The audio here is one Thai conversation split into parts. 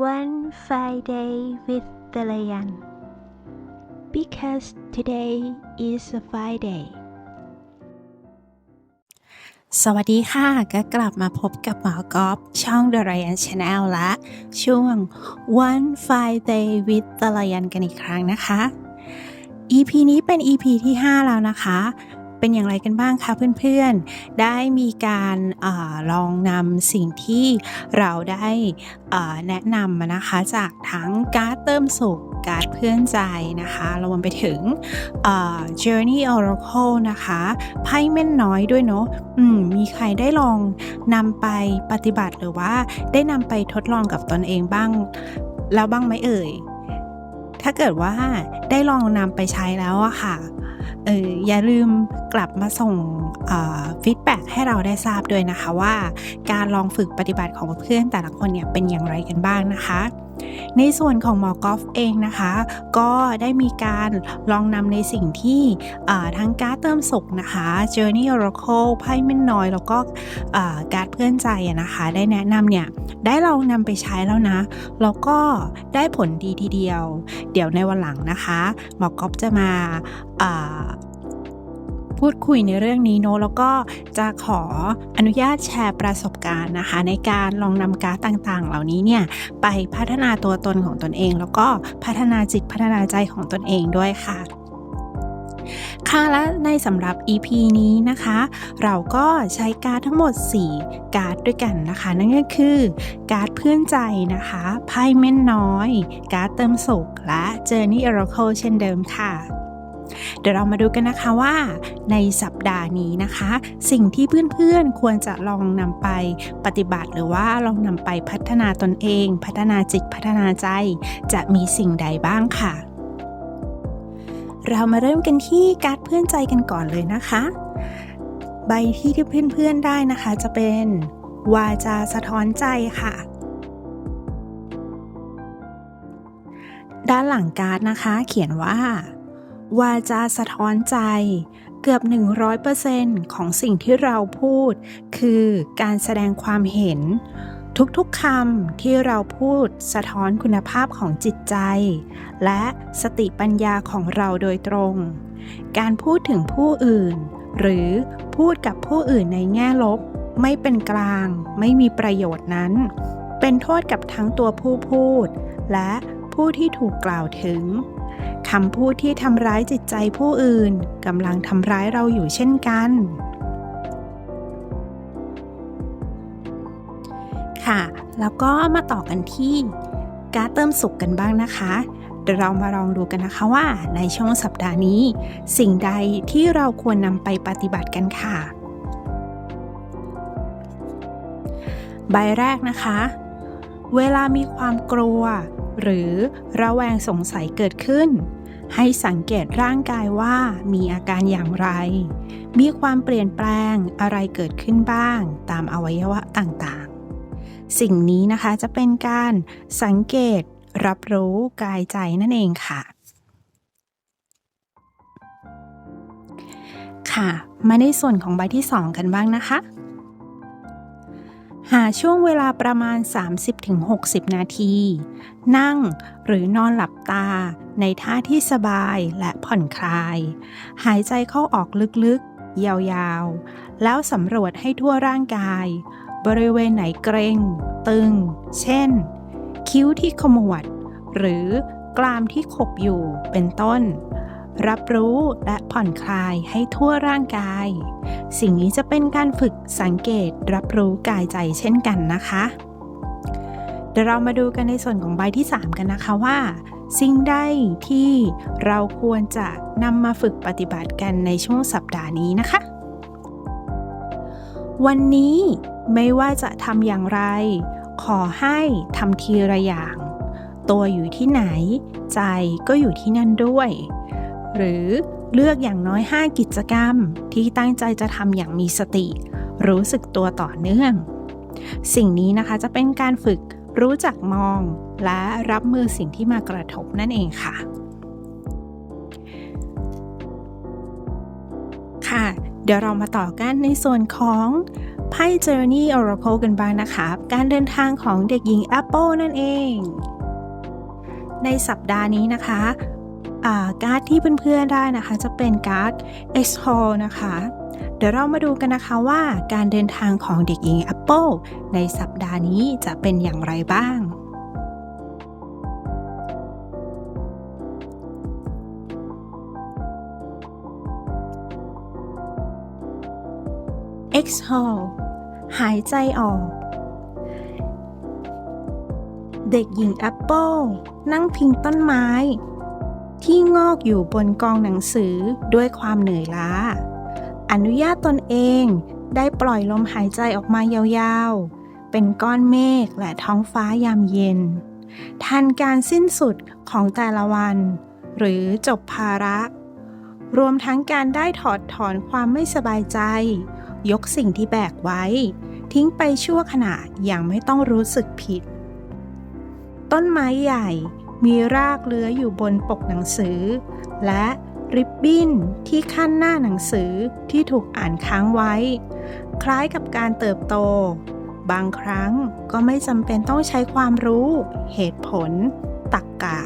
One Friday with the Lion because today is a Friday สวัสดีค่ะ ก็กลับมาพบกับหมอกอฟช่อง The Ryan Channel และช่วง One Friday with the Lion กันอีกครั้งนะคะ EP นี้เป็น EP ที่ 5 แล้วนะคะ เป็นอย่างไรกันบ้างคะเพื่อนๆ ได้มีการอาลองนำสิ่งที่เราได้แนะนำนะคะจากทั้งการ์ดเติมสุขการ์ดเพื่อนใจนะคะรวมไปถึง Journey Oracle นะคะไพ่เม่นน้อยด้วยเนาะมมีใครได้ลองนำไปปฏิบัติหรือว่าได้นำไปทดลองกับตนเองบ้าง แล้วบ้างไหมเอ่ย ถ้าเกิดว่าได้ลองนำไปใช้แล้วอะค่ะ เอออย่าลืมกลับมาส่งฟีดแบ็กให้เราได้ทราบด้วยนะคะว่า การลองฝึกปฏิบัติของเพื่อนแต่ละคนเนี่ยเป็นอย่างไรกันบ้างนะคะ ในส่วนของหมอกอฟเองนะคะ ก็ได้มีการลองนำในสิ่งที่ทั้งการ์ดเติมสุขนะคะ Journey Oracle ไพ่เม่นน้อย แล้วก็อ่าการ์ดเพื่อนใจนะคะ ได้แนะนำเนี่ย ได้ลองนำไปใช้แล้วนะ แล้วก็ได้ผลดีทีเดียว เดี๋ยวในวันหลังนะคะ หมอกอฟจะมา พูดคุยในเรื่องนี้เนอะแล้วก็จะขออนุญาตแชร์ประสบการณ์นะคะ ในการลองนำการ์ดต่างๆ เหล่านี้เนี่ยไปพัฒนาตัวตนของตนเอง แล้วก็พัฒนาจิตพัฒนาใจของตนเองด้วยค่ะค่ะและในสำหรับ EP นี้นะคะ เราก็ใช้การ์ดทั้งหมด 4 การ์ดด้วยกันนะคะ นั่นก็คือ การ์ดเพื่อนใจนะคะไพ่เม่นน้อย การ์ดเติมสุขและ Journey Oracle เช่นเดิมค่ะ เดี๋ยวเรามาดูกันนะคะว่า ในสัปดาห์นี้นะคะ สิ่งที่เพื่อนๆควรจะลองนำไปปฏิบัติ หรือว่าลองนำไปพัฒนาตนเอง พัฒนาจิตพัฒนาใจ จะมีสิ่งใดบ้างค่ะ เรามาเริ่มกันที่การ์ดเพื่อนใจกันก่อนเลยนะคะ ใบที่ที่เพื่อนๆได้นะคะ จะเป็นวาจาสะท้อนใจค่ะด้านหลังการ์ดนะคะ เขียนว่า วาจาสะท้อนใจ เกือบ 100%ของสิ่งที่เราพูด คือการแสดงความเห็น ทุกๆคำที่เราพูดสะท้อนคุณภาพของจิตใจ และสติปัญญาของเราโดยตรง การพูดถึงผู้อื่น หรือพูดกับผู้อื่นในแง่ลบ ไม่เป็นกลาง ไม่มีประโยชน์นั้น เป็นโทษกับทั้งตัวผู้พูด และผู้ที่ถูกกล่าวถึง คำพูดที่ทำร้ายจิตใจผู้อื่นกำลังทำร้ายเราอยู่เช่นกัน ค่ะ แล้วก็มาต่อกันที่การเติมสุขกันบ้างนะคะเดี๋ยวเรามาลองดูกันนะคะว่า ในช่วงสัปดาห์นี้ สิ่งใดที่เราควรนำไปปฏิบัติกันค่ะ ใบแรกนะคะ เวลามีความกลัว หรือระแวงสงสัยเกิดขึ้น ให้สังเกตร่างกายว่ามีอาการอย่างไร มีความเปลี่ยนแปลงอะไรเกิดขึ้นบ้าง ตามอวัยวะต่างๆ สิ่งนี้นะคะจะเป็นการสังเกตรับรู้กายใจนั่นเองค่ะ ค่ะ มาในส่วนของใบที่ 2 กันบ้างนะคะ หาช่วงเวลาประมาณ 30-60 นาที นั่งหรือนอนหลับตา ในท่าที่สบายและผ่อนคลาย หายใจเข้าออกลึกๆ ยาวๆ แล้วสำรวจให้ทั่วร่างกาย บริเวณไหนเกร็ง ตึง เช่น คิ้วที่ขมวด หรือกรามที่ขบอยู่เป็นต้น รับรู้และผ่อนคลายให้ทั่วร่างกาย สิ่งนี้จะเป็นการฝึกสังเกตรับรู้กายใจเช่นกันนะคะ เดี๋ยวเรามาดูกันในส่วนของใบที่ 3 กันนะคะว่า สิ่งใดที่เราควรจะนำมาฝึกปฏิบัติกันในช่วงสัปดาห์นี้นะคะ วันนี้ไม่ว่าจะทำอย่างไร ขอให้ทำทีละอย่าง ตัวอยู่ที่ไหน ใจก็อยู่ที่นั่นด้วย หรือเลือกอย่างน้อย 5 กิจกรรม ที่ตั้งใจจะทำอย่างมีสติ รู้สึกตัวต่อเนื่อง สิ่งนี้นะคะจะเป็นการฝึกรู้จักมอง และรับมือสิ่งที่มากระทบนั่นเองค่ะ ค่ะ เดี๋ยวเรามาต่อกันในส่วนของไพ่ Journey Oracle กันบ้างนะคะ การเดินทางของเด็กหญิง Apple นั่นเอง ในสัปดาห์นี้นะคะ การ์ดที่เพื่อนๆได้นะคะ จะเป็นการ์ด X Hall นะคะ เดี๋ยวเรามาดูกันนะคะว่าการเดินทางของเด็กหญิง Apple ในสัปดาห์นี้จะเป็นอย่างไรบ้าง exhale หายใจออก เด็กหญิงแอปเปิลนั่งพิงต้นไม้ ที่งอกอยู่บนกองหนังสือด้วยความเหนื่อยล้า อนุญาตตนเองได้ปล่อยลมหายใจออกมายาวๆ เป็นก้อนเมฆและท้องฟ้ายามเย็น ทันการสิ้นสุดของแต่ละวัน หรือจบภาระ รวมทั้งการได้ถอดถอนความไม่สบายใจ ยกสิ่งที่แบกไว้ ทิ้งไปชั่วขณะอย่างไม่ต้องรู้สึกผิด ต้นไม้ใหญ่ มีรากเลื้อยอยู่บนปกหนังสือ และริบบิ้นที่ขั้นหน้าหนังสือที่ถูกอ่านค้างไว้ คล้ายกับการเติบโต บางครั้งก็ไม่จำเป็นต้องใช้ความรู้ เหตุผลตักกะ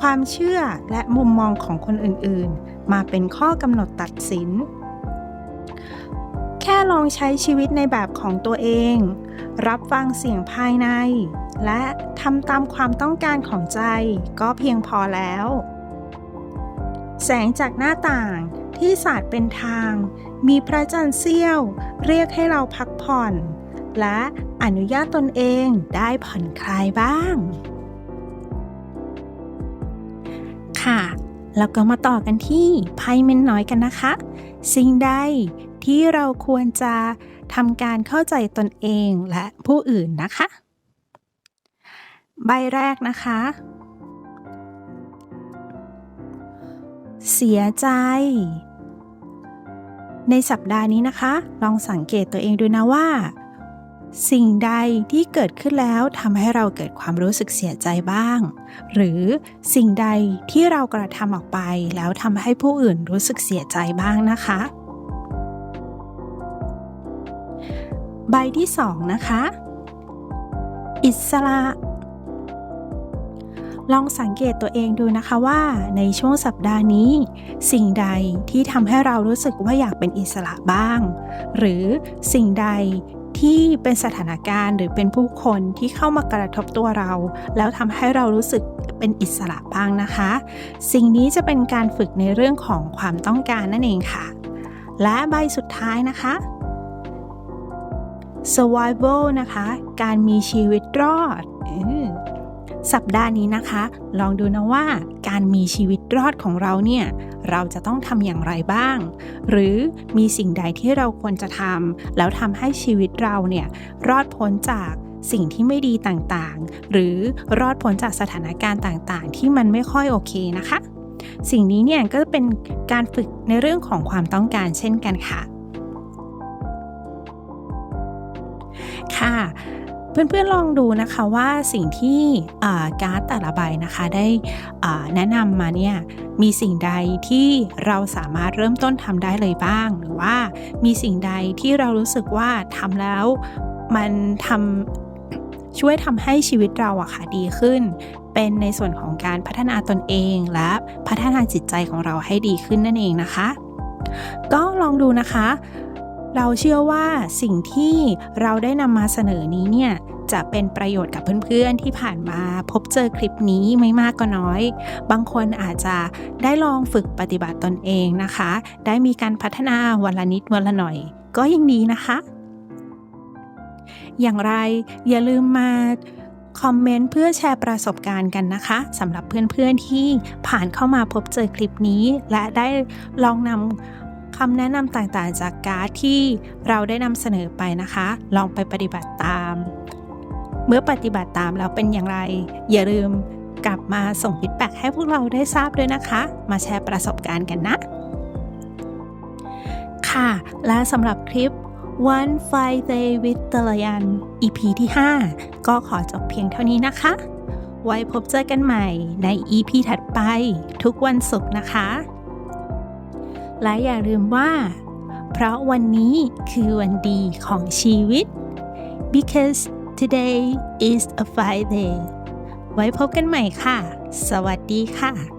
ความเชื่อและมุมมองของคนอื่นๆ มาเป็นข้อกำหนดตัดสิน แค่ลองใช้ชีวิตในแบบของตัวเอง รับฟังเสียงภายใน และทำตามความต้องการของใจก็เพียงพอแล้ว แสงจากหน้าต่างที่สาดเป็นทาง มีพระจันทร์เสี้ยว เรียกให้เราพักผ่อน และอนุญาตตนเองได้ผ่อนคลายบ้าง ค่ะ แล้วก็มาต่อกันที่ไพ่เม้นน้อยกันนะคะ สิ่งใด ที่เราควรจะทำการเข้าใจตนเองและผู้อื่นนะคะ ใบแรกนะคะ เสียใจ ในสัปดาห์นี้นะคะ ลองสังเกตตัวเองดูนะว่า สิ่งใดที่เกิดขึ้นแล้วทำให้เราเกิดความรู้สึกเสียใจบ้าง หรือสิ่งใดที่เรากระทำออกไปแล้วทำให้ผู้อื่นรู้สึกเสียใจบ้างนะคะ ใบที่สองนะคะ อิสระ ลองสังเกตตัวเองดูนะคะว่า ในช่วงสัปดาห์นี้ สิ่งใดที่ทำให้เรารู้สึกว่าอยากเป็นอิสระบ้าง หรือสิ่งใดที่เป็นสถานการณ์หรือเป็นผู้คนที่เข้ามากระทบตัวเรา แล้วทำให้เรารู้สึกเป็นอิสระบ้างนะคะ สิ่งนี้จะเป็นการฝึกในเรื่องของความต้องการนั่นเองค่ะ และใบสุดท้ายนะคะ survival นะคะ การมีชีวิตรอดเออสัปดาห์นี้นะคะ ลองดูนะว่าการมีชีวิตรอดของเราเนี่ย เราจะต้องทำอย่างไรบ้าง หรือมีสิ่งใดที่เราควรจะทำแล้วทำให้ชีวิตเราเนี่ยรอดพ้นจากสิ่งที่ไม่ดีต่างๆ หรือรอดพ้นจากสถานการณ์ต่างๆ ที่มันไม่ค่อยโอเคนะคะ สิ่งนี้เนี่ยก็เป็นการฝึกในเรื่องของความต้องการเช่นกันค่ะ ค่ะเพื่อนๆลองดูนะคะว่าสิ่งที่การ์ดแต่ละใบนะคะได้แนะนำมาเนี่ยมีสิ่งใดที่เราสามารถเริ่มต้นทำได้เลยบ้าง หรือว่ามีสิ่งใดที่เรารู้สึกว่าทำแล้วมันทำช่วยทำให้ชีวิตเราอะค่ะดีขึ้น เป็นในส่วนของการพัฒนาตนเองและพัฒนาจิตใจของเราให้ดีขึ้นนั่นเองนะคะ ก็ลองดูนะคะ เราเชื่อว่าสิ่งที่เราได้นำมาเสนอนี้เนี่ยจะเป็นประโยชน์กับเพื่อนๆที่ผ่านมาพบเจอคลิปนี้ไม่มากก็น้อย บางคนอาจจะได้ลองฝึกปฏิบัติตนเองนะคะ ได้มีการพัฒนาวันละนิดวันละหน่อย ก็ยังดีนะคะ อย่างไรอย่าลืมมาคอมเมนต์เพื่อแชร์ประสบการณ์กันนะคะสำหรับเพื่อนๆที่ผ่านเข้ามาพบเจอคลิปนี้ และได้ลองนำ คำแนะนำต่างๆ จากการ์ดที่เราได้นำเสนอไปนะคะ ลองไปปฏิบัติตาม เมื่อปฏิบัติตามแล้วเป็นอย่างไร อย่าลืมกลับมาส่งฟีดแบ็ให้พวกเราได้ทราบด้วยนะคะ มาแชร์ประสบการณ์กันนะ ค่ะ และสำหรับคลิป One Fine Day with ตลยัน EP ที่ 5 ก็ขอจบเพียงเท่านี้นะคะ ไว้พบเจอกันใหม่ใน EP ถัดไปทุกวันศุกร์นะคะ และอย่าลืมว่า เพราะวันนี้คือวันดีของชีวิต because today is a Friday ไว้พบกันใหม่ค่ะ สวัสดีค่ะ